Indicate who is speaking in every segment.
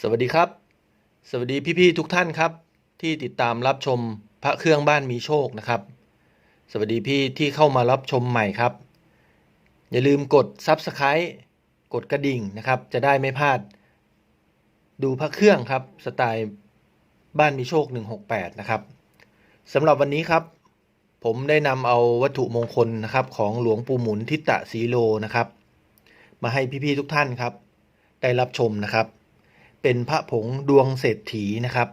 Speaker 1: สวัสดีครับ สวัสดีพี่ๆทุกท่านครับ ที่ติดตามรับชมพระเครื่องบ้านมีโชคนะครับ สวัสดีพี่ที่เข้ามารับชมใหม่ครับ อย่าลืมกด Subscribe กดกระดิ่งนะครับ จะได้ไม่พลาด ดูพระเครื่องครับสไตล์บ้านมีโชค 168 นะครับสำหรับวันนี้ครับ ผมได้นำเอาวัตถุมงคลนะครับของหลวงปู่หมุนทิตะสีโลนะครับ มาให้พี่ๆทุกท่านครับ ได้รับชมนะครับ เป็นพระผงดวงเศรษฐีนะครับ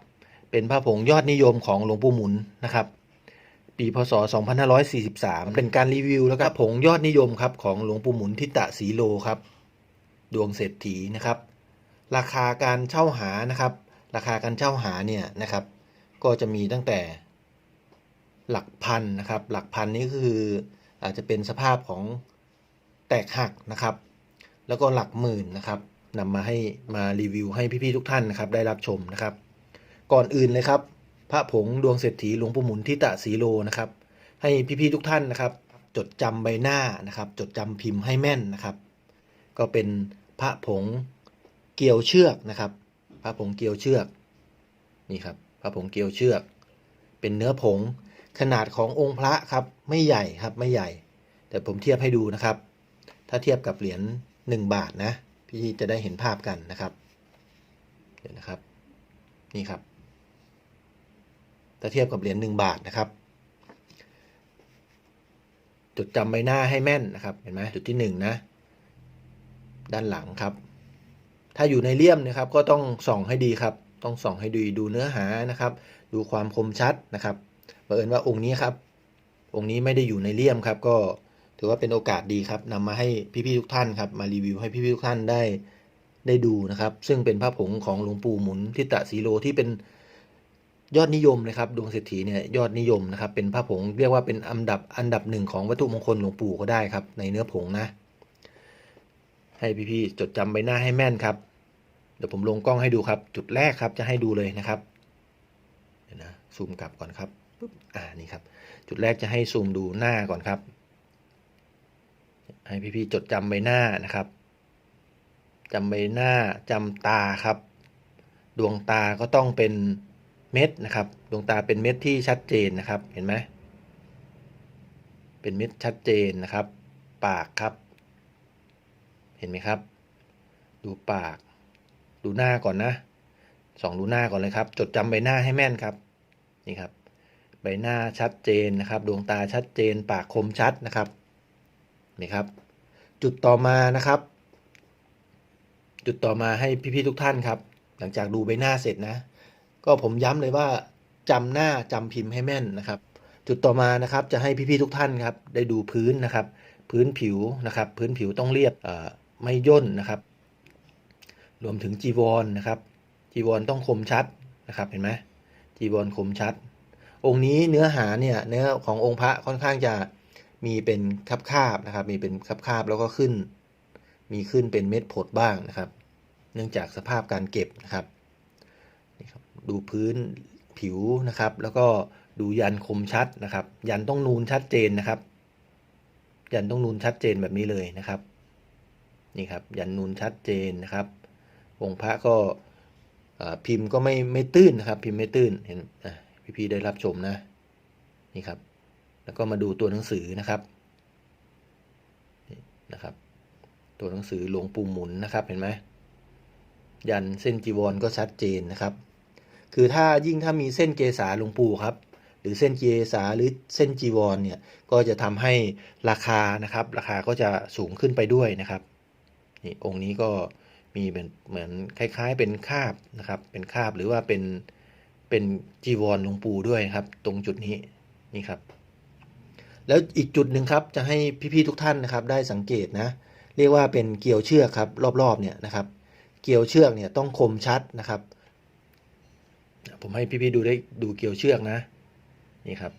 Speaker 1: เป็นพระผงยอดนิยมของหลวงปู่หมุนนะครับ ปีพศ 2543 เป็นการรีวิวแล้วก็ผงยอดนิยมครับของหลวงปู่หมุนทิตะสีโลครับ ดวงเศรษฐีนะครับ ราคาการเช่าหานะครับ ราคาการเช่าหาเนี่ยนะครับ ก็จะมีตั้งแต่หลักพันนะครับ หลักพันนี้คืออาจจะเป็นสภาพของแตกหักนะครับ แล้วก็หลักหมื่นนะครับ นำมาให้มารีวิวให้พี่ๆทุกท่านนะครับได้รับชมนะครับ ก่อนอื่นเลยครับ พระผงดวงเศรษฐีหลวงปู่หมุนทิตะสีโลนะครับ ให้พี่ๆทุกท่านนะครับ จดจำใบหน้านะครับ จดจำพิมพ์ให้แม่นนะครับ ก็เป็นพระผงเกี่ยวเชือกนะครับ พระผงเกี่ยวเชือกนี่ครับ พระผงเกี่ยวเชือก เป็นเนื้อผงขนาดขององค์พระครับไม่ใหญ่ครับไม่ใหญ่ แต่ผมเทียบให้ดูนะครับ ถ้าเทียบกับเหรียญหนึ่งบาทนะ พี่จะได้เห็นภาพกันนะครับเดี๋ยวนะครับนี่ครับถ้าเทียบกับเหรียญหนึ่งบาทนะครับจดจำใบหน้าให้แม่นนะครับเห็นไหมจุดที่หนึ่งนะ ด้านหลังครับ ถ้าอยู่ในเลี่ยมนะครับ ก็ต้องส่องให้ดีครับ ต้องส่องให้ดีดูเนื้อหานะครับ ดูความคมชัดนะครับเผอิญว่าองค์นี้ครับ องค์นี้ไม่ได้อยู่ในเลี่ยมครับ ก็ ถือว่าเป็นโอกาสดีครับนำมาให้พี่ๆทุกท่านครับมารีวิวให้พี่ๆทุกท่านได้ได้ดูนะครับ ซึ่งเป็นพระผงของหลวงปู่หมุนทิตะสีโลที่เป็นยอดนิยมเลยครับดวงเศรษฐีเนี่ยยอดนิยมนะครับเป็นพระผงเรียกว่าเป็นอันดับอันดับหนึ่งของวัตถุมงคลหลวงปู่ก็ได้ครับ ในเนื้อผงนะ ให้พี่ๆจดจำใบหน้าให้แม่นครับ เดี๋ยวผมลงกล้องให้ดูครับ จุดแรกครับจะให้ดูเลยนะครับเดี๋ยวนะซูมกลับก่อนครับปุ๊บอ่านี่ครับ จุดแรกจะให้ซูมดูหน้าก่อนครับ ให้พี่ๆจดจำใบหน้านะครับจำใบหน้าจำตาครับ ดวงตาก็ต้องเป็นเม็ดนะครับ ดวงตาเป็นเม็ดที่ชัดเจนนะครับเห็นไหมเป็นเม็ดชัดเจนนะครับ ปากครับ เห็นไหมครับ ดูปาก ดูหน้าก่อนนะสองดูหน้าก่อนเลยครับ จดจำใบหน้าให้แม่นครับนี่ครับ ใบหน้าชัดเจนนะครับ ดวงตาชัดเจน ปากคมชัดนะครับ นี่ครับ จุดต่อมานะครับ จุดต่อมาให้พี่ๆทุกท่านครับ หลังจากดูใบหน้าเสร็จนะ ก็ผมย้ำเลยว่าจำหน้าจำพิมพ์ให้แม่นนะครับ จุดต่อมานะครับจะให้พี่ๆทุกท่านครับ ได้ดูพื้นนะครับ พื้นผิวนะครับ พื้นผิวต้องเรียบไม่ย่นนะครับ รวมถึงจีวรนนะครับ จีวรต้องคมชัดนะครับเห็นไหมจีวรคมชัด องค์นี้เนื้อหาเนี่ยเนื้อขององค์พระค่อนข้างจะ มีเป็นคับคาบนะครับ มีเป็นคับคาบแล้วก็ขึ้น มีขึ้นเป็นเม็ดผดบ้างนะครับ เนื่องจากสภาพการเก็บนะครับนี่ครับ ดูพื้นผิวนะครับ แล้วก็ดูยันคมชัดนะครับ ยันต้องนูนชัดเจนนะครับ ยันต้องนูนชัดเจนแบบนี้เลยนะครับ นี่ครับ ยันนูนชัดเจนนะครับ องค์พระก็พิมพ์ก็ไม่ไม่ตื้นนะครับ พิมพ์ไม่ตื้นเห็นอ่พี่ๆได้รับชมนะ นี่ครับ แล้วก็มาดูตัวหนังสือนะครับนี่นะครับ ตัวหนังสือหลวงปู่หมุนนะครับเห็นไหมยันเส้นจีวรก็ชัดเจนนะครับ คือถ้ายิ่งถ้ามีเส้นเกษาหลวงปู่ครับ หรือเส้นเกษาหรือเส้นจีวรเนี่ยก็จะทำให้ราคานะครับ ราคาก็จะสูงขึ้นไปด้วยนะครับนี่องค์นี้ก็มีเป็นเหมือนคล้ายๆ เป็นคาบนะครับ เป็นคาบหรือว่าเป็นเป็นจีวรหลวงปู่ด้วยครับ ตรงจุดนี้นี่ครับ แล้วอีกจุดหนึ่งครับจะให้พี่ๆทุกท่านนะครับได้สังเกตนะ เรียกว่าเป็นเกี่ยวเชือกครับรอบๆเนี่ยนะครับ เกี่ยวเชือกเนี่ยต้องคมชัดนะครับ ผมให้พี่ๆดูได้ดูเกี่ยวเชือกนะนี่ครับ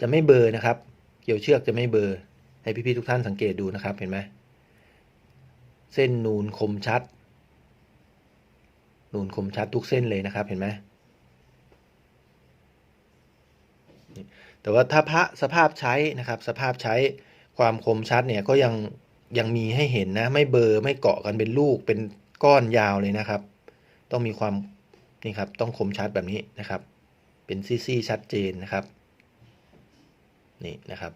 Speaker 1: จะไม่เบอร์นะครับ เกี่ยวเชือกจะไม่เบอร์ให้พี่ๆทุกท่านสังเกตดูนะครับเห็นไหมเส้นนูนคมชัด นูนคมชัดทุกเส้นเลยนะครับเห็นไหมนี่ แต่ว่าถ้าพระสภาพใช้นะครับ สภาพใช้ความคมชัดเนี่ยก็ยังยังมีให้เห็นนะ ไม่เบลอร์ไม่เกาะกันเป็นลูกเป็นก้อนยาวเลยนะครับ ต้องมีความนี่ครับต้องคมชัดแบบนี้นะครับ เป็นซี่ๆชัดเจนนะครับนี่นะครับ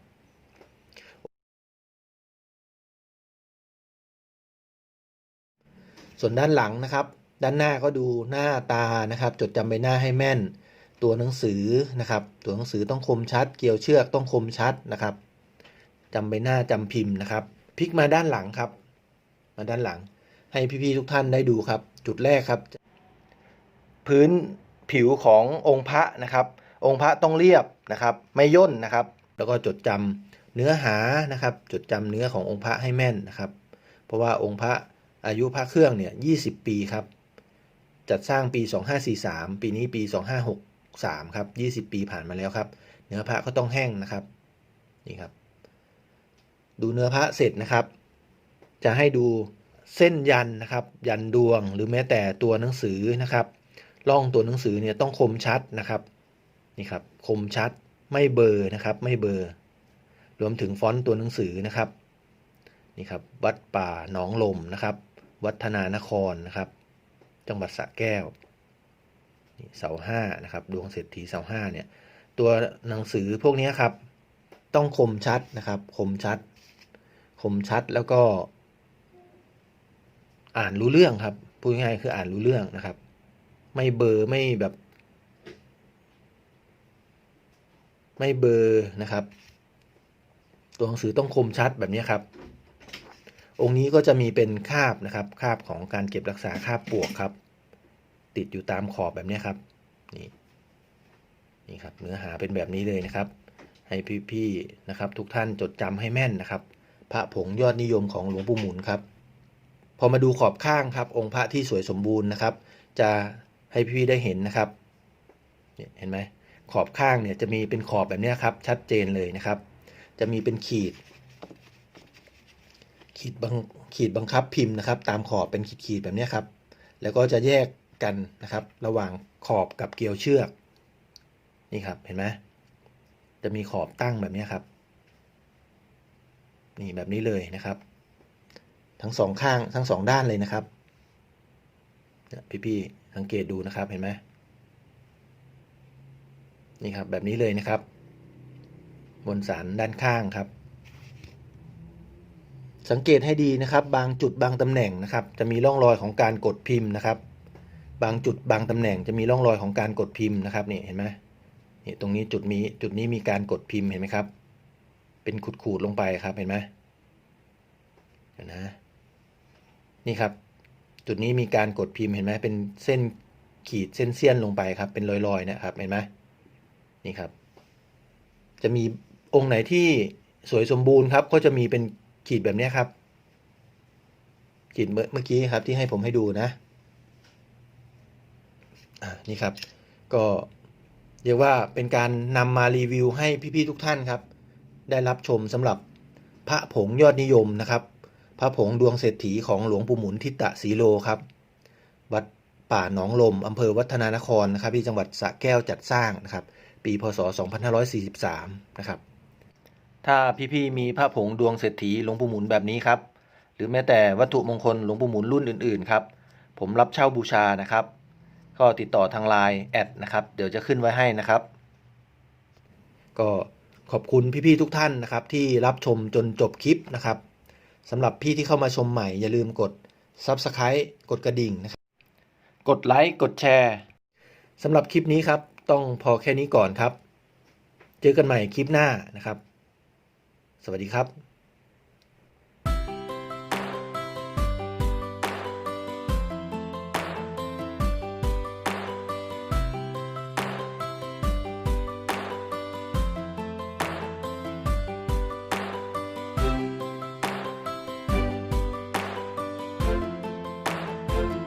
Speaker 1: ส่วนด้านหลังนะครับ ด้านหน้าก็ดูหน้าตานะครับ จดจำใบหน้าให้แม่น ตัวหนังสือนะครับ ตัวหนังสือต้องคมชัด เกี่ยวเชือกต้องคมชัดนะครับจำใบหน้าจำพิมพ์นะครับพลิกมาด้านหลังครับ มาด้านหลัง ให้พี่ๆทุกท่านได้ดูครับ จุดแรกครับ พื้นผิวขององค์พระนะครับ องค์พระต้องเรียบนะครับ ไม่ย่นนะครับ แล้วก็จดจำเนื้อหานะครับ จดจำเนื้อขององค์พระให้แม่นนะครับ เพราะว่าองค์พระอายุพระเครื่องเนี่ย20ปีครับ จัดสร้างปี 2543 ปีนี้ปี 3ครับ 20 ปีผ่านมาแล้วครับ เนื้อพระก็ต้องแห้งนะครับนี่ครับ ดูเนื้อพระเสร็จนะครับ จะให้ดูเส้นยันนะครับ ยันดวงหรือแม้แต่ตัวหนังสือนะครับร่องตัวหนังสือเนี่ยต้องคมชัดนะครับนี่ครับ คมชัดไม่เบอร์นะครับ ไม่เบอร์ รวมถึงฟอนต์ตัวหนังสือนะครับนี่ครับ วัดป่าหนองลมนะครับ วัฒนานครนะครับ จังหวัดสระแก้ว เสาห้านะครับดวงเศรษฐีเสาห้าเนี่ยตัวหนังสือพวกนี้ครับ ต้องคมชัดนะครับคมชัด คมชัดแล้วก็ อ่านรู้เรื่องครับพูดง่ายๆคืออ่านรู้เรื่องนะครับ ไม่เบอร์ไม่แบบ ไม่เบอร์นะครับ ตัวหนังสือต้องคมชัดแบบนี้ครับ องค์นี้ก็จะมีเป็นคาบนะครับคาบของการเก็บรักษาคาบปวกครับ ติดอยู่ตามขอบแบบนี้ครับ นี่นี่ครับเนื้อหาเป็นแบบนี้เลยนะครับ ให้พี่ๆนะครับ ทุกท่านจดจำให้แม่นนะครับ พระผงยอดนิยมของหลวงปู่หมุนครับ พอมาดูขอบข้างครับ องค์พระที่สวยสมบูรณ์นะครับ จะให้พี่ๆได้เห็นนะครับเห็นไหมขอบข้างเนี่ยจะมีเป็นขอบแบบนี้ครับ ชัดเจนเลยนะครับ จะมีเป็นขีด ขีดบังขีดบังคับพิมพ์นะครับ ตามขอบเป็นขีดขีดๆแบบนี้ครับ แล้วก็จะแยก กันนะครับ ระหว่างขอบกับเกลียวเชือก นี่ครับเห็นไหมจะมีขอบตั้งแบบนี้ครับ นี่แบบนี้เลยนะครับ ทั้งสองข้างทั้งสองด้านเลยนะครับพี่พี่ๆสังเกตดูนะครับเห็นไหมนี่ครับแบบนี้เลยนะครับ บนสันด้านข้างครับ สังเกตให้ดีนะครับ บางจุดบางตำแหน่งนะครับ จะมีร่องรอยของการกดพิมพ์นะครับ บางจุดบางตำแหน่งจะมีร่องรอยของการกดพิมพ์นะครับนี่เห็นไหมนี่ตรงนี้จุดนี้จุดนี้มีการกดพิมพ์เห็นไหมครับ เป็นขูดๆลงไปครับเห็นไหมเดี๋ยวนะนี่ครับ จุดนี้มีการกดพิมพ์เห็นไหมเป็นเส้นขีดเส้นเสี้ยนลงไปครับ เป็นรอยๆนะครับเห็นไหมนี่ครับ จะมีองค์ไหนที่สวยสมบูรณ์ครับ ก็จะมีเป็นขีดแบบนี้ครับขีดเมื่อเมื่อกี้ครับที่ให้ผมให้ดูนะ อ่านี่ครับ ก็เรียกว่าเป็นการนำมารีวิวให้พี่ๆทุกท่านครับ ได้รับชมสำหรับพระผงยอดนิยมนะครับ พระผงดวงเศรษฐีของหลวงปู่หมุนทิตะสีโลครับ วัดป่าหนองลมอำเภอวัฒนานครนะครับ ที่จังหวัดสระแก้วจัดสร้างนะครับ ปีพศ 2543 นะครับ ถ้าพี่ๆมีพระผงดวงเศรษฐีหลวงปู่หมุนแบบนี้ครับ หรือแม้แต่วัตถุมงคลหลวงปู่หมุนรุ่นอื่นๆครับ ผมรับเช่าบูชานะครับ ก็ติดต่อทางไลน์แอดนะครับ เดี๋ยวจะขึ้นไว้ให้นะครับ ก็ขอบคุณพี่ๆทุกท่านนะครับ ที่รับชมจนจบคลิปนะครับสำหรับพี่ที่เข้ามาชมใหม่ อย่าลืมกด Subscribe กดกระดิ่งนะครับ กดไลค์กดแชร์สำหรับคลิปนี้ครับ ต้องพอแค่นี้ก่อนครับ เจอกันใหม่คลิปหน้านะครับ สวัสดีครับ